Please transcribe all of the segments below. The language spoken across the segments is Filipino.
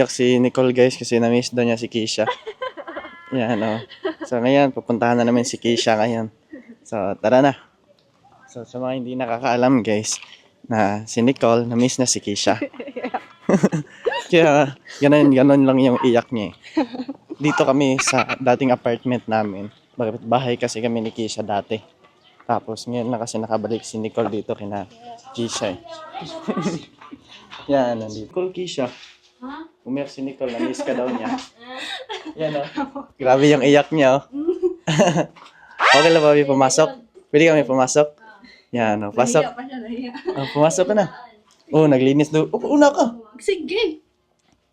umiyak si Nicole guys kasi na-miss daw niya si Keisha. Yan, oh. So ngayon, pupuntahan na namin si Keisha ngayon. So tara na. So sa mga hindi nakakaalam guys, na si Nicole, na-miss na si Keisha. Kaya ganun, ganun lang yung iyak niya eh. Dito kami sa dating apartment namin. Bakit bahay kasi kami ni Keisha dati. Tapos ngayon na kasi nakabalik si Nicole dito kina Keisha eh. Yan, nandito. Nicole Keisha. Ha? Umiyak si Nicole, na-miss ka daw niya. Yan oh. Grabe yung iyak niya oh. okay lang ba kami pumasok? Pwede kami pumasok? Yan oh, pasok. Oh, pumasok ka na. Oh, naglinis daw. Oh, una ka. Sige!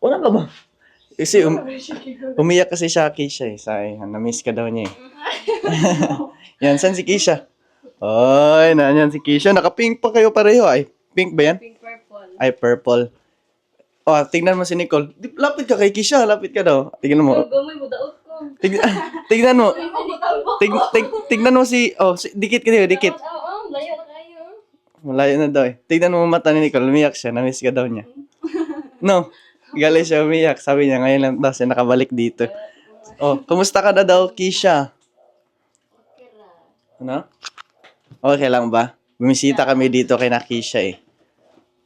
Una ka ba? Kasi um, umiyak kasi siya Keisha eh. Sa na-miss ka daw niya eh. yan, saan si Keisha? Oy, nanyan si Keisha. Naka-pink pa kayo pareho ay. Pink ba yan? Pink purple. Ay, purple. Oh, tingnan mo si Nicole. Di- Lapit ka kay Keisha. Lapit ka daw. Tingnan mo. Gamoy mo daot ko. Tig- mo. Ay, mabutaw mo. Tig, tig, tignan mo si... Oh, si, dikit ka dito, dikit. Oo, oo, layo na kayo. Malayo na daw eh. Tignan mo ang mata ni Nicole. Umiyak siya. Namiss ka daw niya. No. Galing siya umiyak. Sabi niya, ngayon lang daw siya nakabalik dito. Oh, kumusta ka na daw, ra. Ano? Okay lang ba? Bumisita kami dito kay na Keisha eh.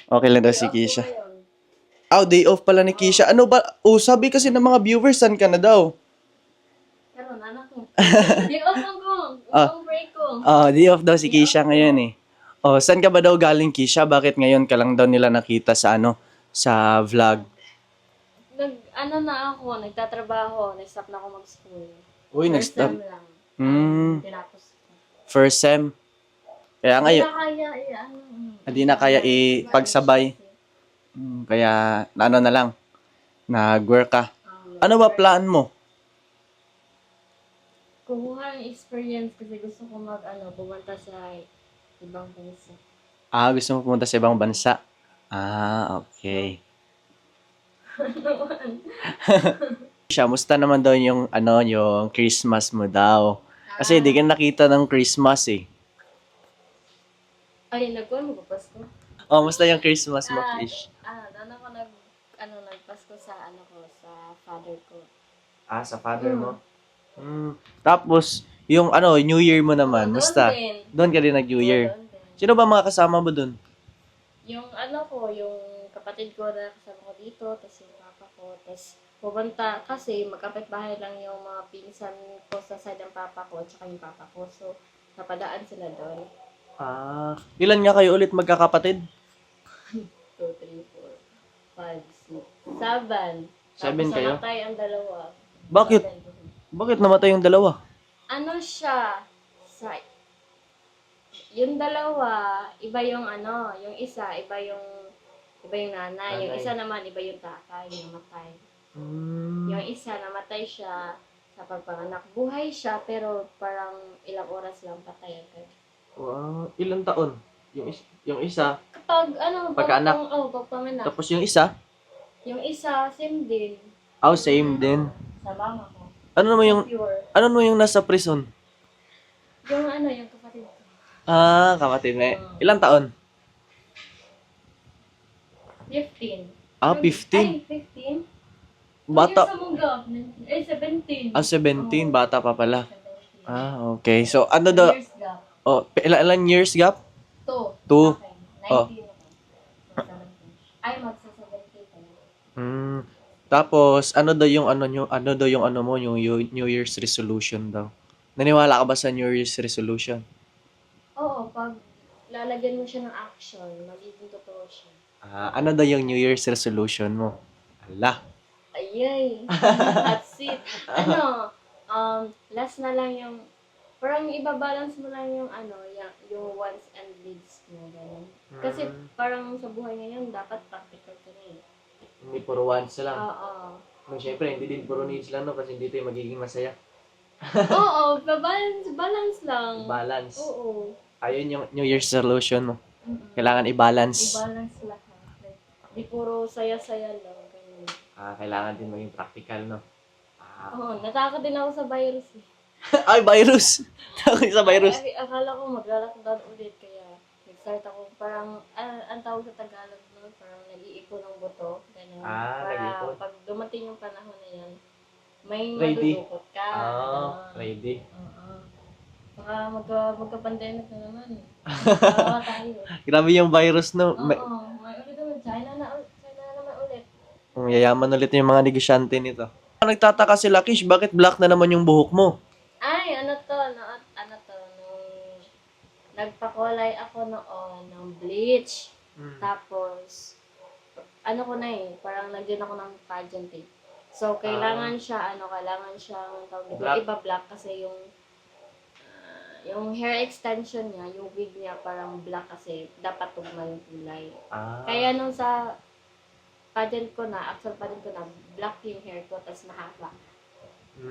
Okay lang daw si Keisha. Oh, day off pala ni Keisha. Ano ba? Oh, sabi kasi ng mga viewers, saan ka na daw? Karon anak ko. Di off lang ko. Ah. Break ko. Oh, day off daw si Keisha ngayon eh. Oh, saan ka ba daw galing, Keisha? Bakit ngayon ka lang daw nila nakita sa ano? Sa vlog? Nag, ano na ako, nagtatrabaho, nag-stop na ako mag-school. Uy, First nag-stop. time lang. Tinapos ko. first sem. Kaya Hindi ngayon, na kaya, eh, ano. mm. hindi na kaya ipagsabay. Kaya, ano na lang, nag-work ka. Um, Ano ba plan mo? Kukuha ng experience kasi gusto ko mag, ano, pumunta sa ibang bansa. Ah, gusto mo pumunta sa ibang bansa? Ah, okay. Siya, musta naman daw yung, ano, yung Christmas mo daw? Kasi di ka nakita ng Christmas eh. Ay, nagkuha mo ba Pasko? Oh, musta yung Christmas mo, Ah, Kish? Ah, ano ko nag, ano, nagpasko sa, ano ko, sa father ko. Ah, sa father mo? Hmm. Tapos, yung ano, New Year mo naman, Oh, doon musta? din. Doon ka din nag-New Oo, Year. doon din. Sino ba mga kasama mo doon? Yung ano ko, yung kapatid ko na kasama ko dito, tapos yung papa ko, tapos pupunta, kasi magkapit bahay lang yung mga pinsan ko sa side ng papa ko, at saka yung papa ko. So, napadaan sila doon. Ah, ilan nga kayo ulit magkakapatid? 2, 3, 4, 5, 6, 7. Seven Tapos kayo? namatay ang dalawa. Bakit? Bakit namatay yung dalawa? Ano siya? Sa, yung dalawa, iba yung ano, yung isa, iba yung, iba yung nanay. Yung Nanay. isa naman, iba yung tatay, yung namatay. Hmm. Yung isa, namatay siya sa pagpanganak. Buhay siya, pero parang ilang oras lang patay agad. Wow, ilang taon? Yung, is- yung isa, Kapag, ano, Pagkaanak. pag, oh, pagpanganak. tapos yung isa, Yung isa, same din. oh, same din. Sa mama ko. Ano naman yung, Pure. ano naman yung nasa prison? Yung ano, yung kapatid ko. Ah, kapatid na. Ilang taon? 15. Ah, Ay, 15. 15? Bata, Yung sa eh, 17. ah, 17, bata pa pala. 17. Ah, okay. So, ano daw, Years gap. oh, ilan, ilan years gap? Two. Two. Oh. 19 ako. So, 17. Ay, magsa-17 ka na. Hmm. Tapos, ano daw yung ano nyo, ano daw yung ano mo, yung New Year's resolution daw? Naniwala ka ba sa New Year's resolution? Oo, pag lalagyan mo siya ng action, magiging totoo siya. Ah, ano daw yung New Year's resolution mo? Ala. Ayay. That's it. Ano, um, last na lang yung, parang ibabalance mo lang yung ano, yung, yung wants and needs mo. Ganun. Kasi parang sa buhay ngayon, dapat practical ka na eh. Hindi puro wants lang. Oo. No, syempre, hindi din puro needs lang no, kasi hindi tayo magiging masaya. Oo, balance, balance lang. Balance. Oo. Ayun yung New Year's resolution mo. Mm-mm. Kailangan i-balance. I-balance lahat. Di puro saya-saya lang. Ganun. Ah, kailangan din maging practical, no? Ah. Oo, natakot din ako sa virus eh. Ay, virus! Takot sa virus. Ay, akala ko maglalakdan ulit kaya nag-start ako parang ah, ang tawag sa Tagalog no parang nag-iipon ng buto. Ganun. Ah, Para nag-iipon. pag dumating yung panahon na yan, may Ready. madudukot ka. Ah, Ganun. ready. Oo. Baka magka, magka-pandemic na naman. eh. Baka tayo. Grabe yung virus, no? Oo, May, may ulit naman. China na, ul- China na naman ulit. Ang yayaman ulit yung mga negosyante nito. Nagtataka sila, Kish, bakit black na naman yung buhok mo? Ano to, no, ano to, nung nagpakulay ako noon ng bleach. Tapos, ano ko na eh, parang nagdyan ako ng pageant eh. So, kailangan siya, ano, kailangan siyang, tawag dito, Black? iba black kasi yung, ah, yung hair extension niya, yung wig niya parang black kasi dapat tugma yung kulay. Ah. Kaya nung sa pageant ko na, actual pageant ko na, black yung hair ko, tapos mahaba.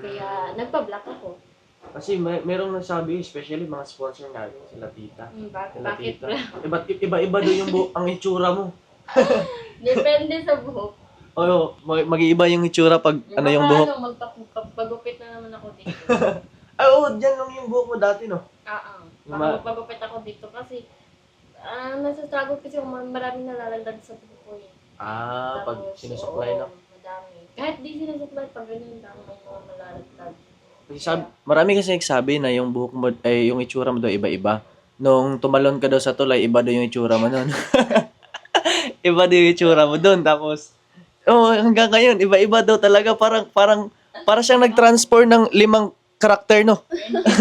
Kaya, nagpa-black ako. Kasi may, merong nagsabi, especially mga sponsor natin, sila tita. Hmm, bak- Sila bakit tita. black? Iba, iba-iba doon yung buhok, ang itsura mo. Depende sa buhok. Oo, mag- mag-iiba yung itsura pag ano yung buhok. Ano, magpagupit na naman ako dito. Ay, oo, dyan lang yung buhok mo dati, no? Oo. Ma- Baka magpagupit ako dito kasi ah nasa struggle kasi ako mar- maraming nalalandag sa buhok ko eh. Ah, pag Tapos, sinusuklay, oo, no? Madami. Kahit di sinusuklay, pag ganyan lang may mga malalagtag. Kasi sabi, marami kasi nagsabi na yung buhok mo, ay yung itsura mo daw iba-iba. Nung tumalon ka daw sa tulay, iba daw yung itsura mo nun. iba daw yung itsura mo doon. Tapos, oh, hanggang ngayon, iba-iba daw talaga. Parang, parang, para siyang nag-transfer ng limang karakter, no?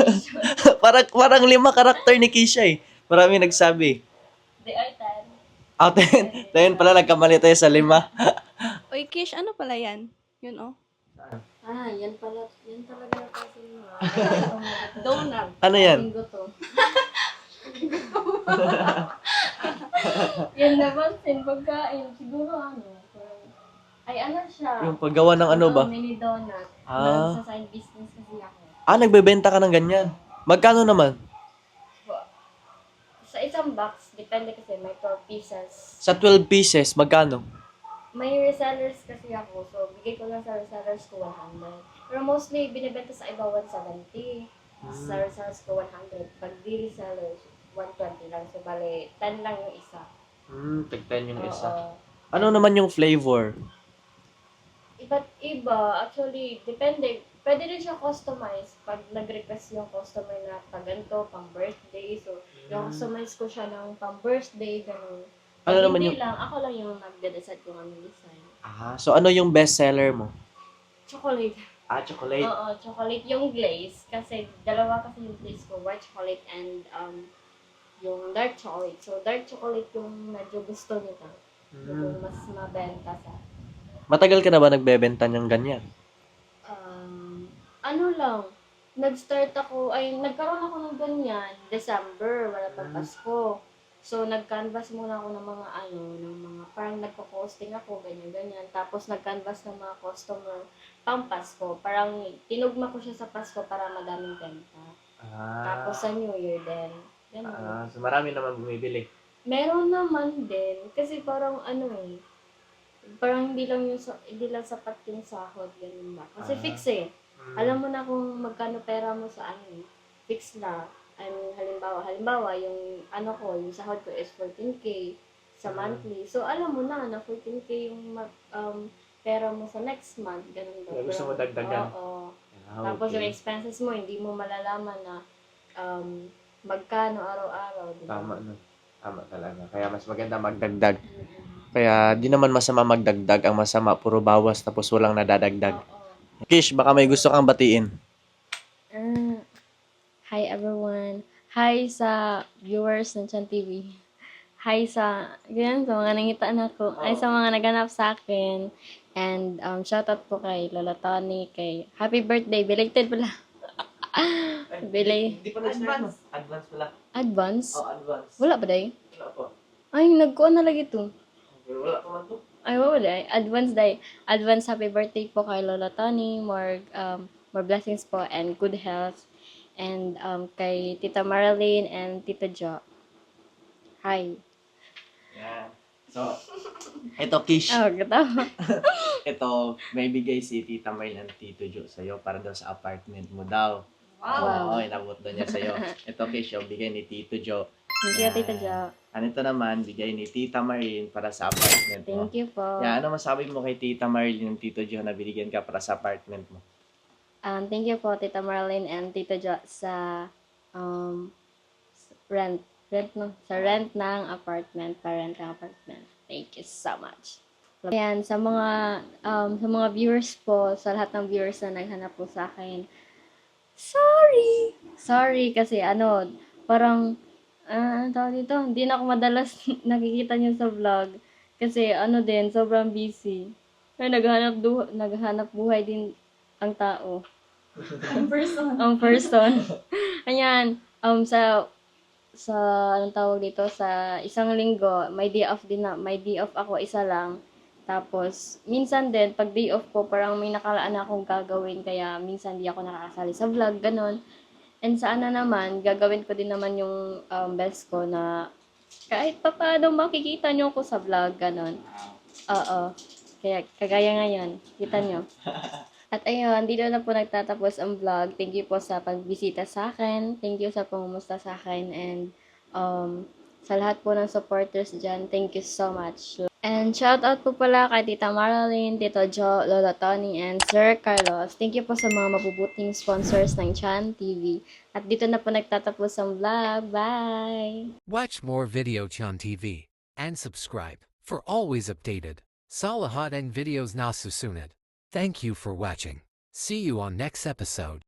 parang, parang lima karakter ni Kisha, eh. Marami nagsabi. They are tan. Ah, ten. Ten pala, nagkamali tayo sa lima. Uy, Kish, ano pala yan? Yun, oh. Ah, yan pala. Yan talaga. Donut. Ano yan? To. yan naman, sin pagkain. Siguro ano. parang- Ay, ano siya? Yung paggawa ng ano ba? Mini donut. Ah. Sa side business kasi ako. Ah, nagbebenta ka ng ganyan. Magkano naman? Sa isang box, depende kasi may 12 pieces. Sa 12 pieces, magkano? May resellers kasi ako, so bigay ko lang sa resellers ko 100. Pero mostly, binibenta sa iba 170. Sa resellers ko 100. Pag di resellers, 120 lang. So, bale, 10 lang yung isa. Hmm, tag 10 yung isa. Oo. Ano naman yung flavor? Iba't iba. Actually, depende. Pwede rin siya customize pag nag-request yung customer na pag ganito, pang birthday. So, yung customize ko siya ng pang birthday, ganun. Ano Pag naman hindi yung... lang, ako lang yung nagde-decide kung anong design. Ah, so ano yung best seller mo? Chocolate. Ah, chocolate. Oo, chocolate yung glaze. Kasi dalawa kasi yung glaze ko, white chocolate and um yung dark chocolate. So, dark chocolate yung medyo gusto nila. Yung Hmm. mas mabenta sa Matagal ka na ba nagbebenta ng ganyan? um, ano lang, nag-start ako, ay, nagkaroon ako ng ganyan, December, wala pang Mm. Pasko. So, nag-canvas muna ako ng mga ano, ng mga, parang nagpo-posting ako, ganyan-ganyan. Tapos, nag-canvas ng mga customer pang Pasko. Parang, tinugma ko siya sa Pasko para madaming benta. Ah, Tapos, sa New Year din. Ganun. ah, so marami naman bumibili. Meron naman din, kasi parang ano eh, parang hindi lang yung, sa- hindi lang sapat yung sahod, ganun ba. Kasi Ah. fix eh. Alam mo na kung magkano pera mo sa ano eh. Fix na. I mean, halimbawa, halimbawa, yung ano ko, yung sahod ko is 14K sa Mm. monthly. So, alam mo na na 14K yung mag, um, pera mo sa next month. Ganun. Kaya gusto mo dagdagan? Oo. Ah, Tapos yung okay. expenses mo, hindi mo malalaman na um, magkano araw-araw. di ba? Tama no. Tama talaga. Kaya mas maganda magdagdag. Kaya di naman masama magdagdag. Ang masama, puro bawas tapos walang nadadagdag. Oo. Kish, baka may gusto kang batiin. Ah, hi everyone. Hi sa viewers ng Chan TV. Hi sa, ganyan, sa mga nangitaan ako. Hi sa mga naganap sa akin. And um, shoutout po kay Lola Tony, kay Happy Birthday, belated pala. Bilay. Hindi pa nag-start no? Advance pala. Advance? Oh, advance. Wala ba day? Wala pa. Ay, nagkuha na lagi to. Wala pa man to. Ay, wala day. Advance day. Advance happy birthday po kay Lola Tony. More, um, more blessings po and good health. And um, kay Tita Marilyn and Tita Jo. Hi. Yan. So, ito Kish. Oh, katawa. Ito, may bigay si Tita Mayle and Tito Jo sa'yo para daw sa apartment mo daw. Wow. Oo, inabot daw niya sa'yo. Ito, Kish, yung bigay ni Tito Jo. Thank you. Tita Jo. Ano ito naman, bigay ni Tita Marilyn para sa apartment mo. Thank you po. Yan, ano masabi mo kay Tita Marilyn ng Tito Joe na binigyan ka para sa apartment mo? Um, thank you po, Tita Marlene and Tita Jo sa um, rent. Rent no? Sa rent ng apartment. Pa-rent ng apartment. Thank you so much. Ayan, sa mga um, sa mga viewers po, sa lahat ng viewers na naghanap po sa akin, sorry! Sorry kasi ano, parang, ah, ano dito, hindi na ako madalas nakikita niyo sa vlog. Kasi ano din, sobrang busy. Ay, naghanap, naghanap buhay din ang tao. Ang person. ang person. Ayan, um, sa, sa, anong tawag dito, sa isang linggo, may day off din na, may day off ako, isa lang. Tapos, minsan din, pag day off ko, parang may nakalaan akong gagawin, kaya minsan di ako nakakasali sa vlog, ganun. And sa ano naman, gagawin ko din naman yung um, best ko na kahit pa paano makikita nyo ako sa vlog, ganun. Oo. Kaya, kagaya ngayon, kita nyo. At ayun, dito na po nagtatapos ang vlog. Thank you po sa pagbisita sa akin. Thank you sa pangumusta sa akin. And um, sa lahat po ng supporters dyan, thank you so much. And shout out po pala kay Tita Marilyn, Tito Jo, Lola Tony, and Sir Carlos. Thank you po sa mga mabubuting sponsors ng Chan TV. At dito na po nagtatapos ang vlog. Bye! Watch more Video Chan TV and subscribe for always updated Salahat and videos na susunod. Thank you for watching. See you on next episode.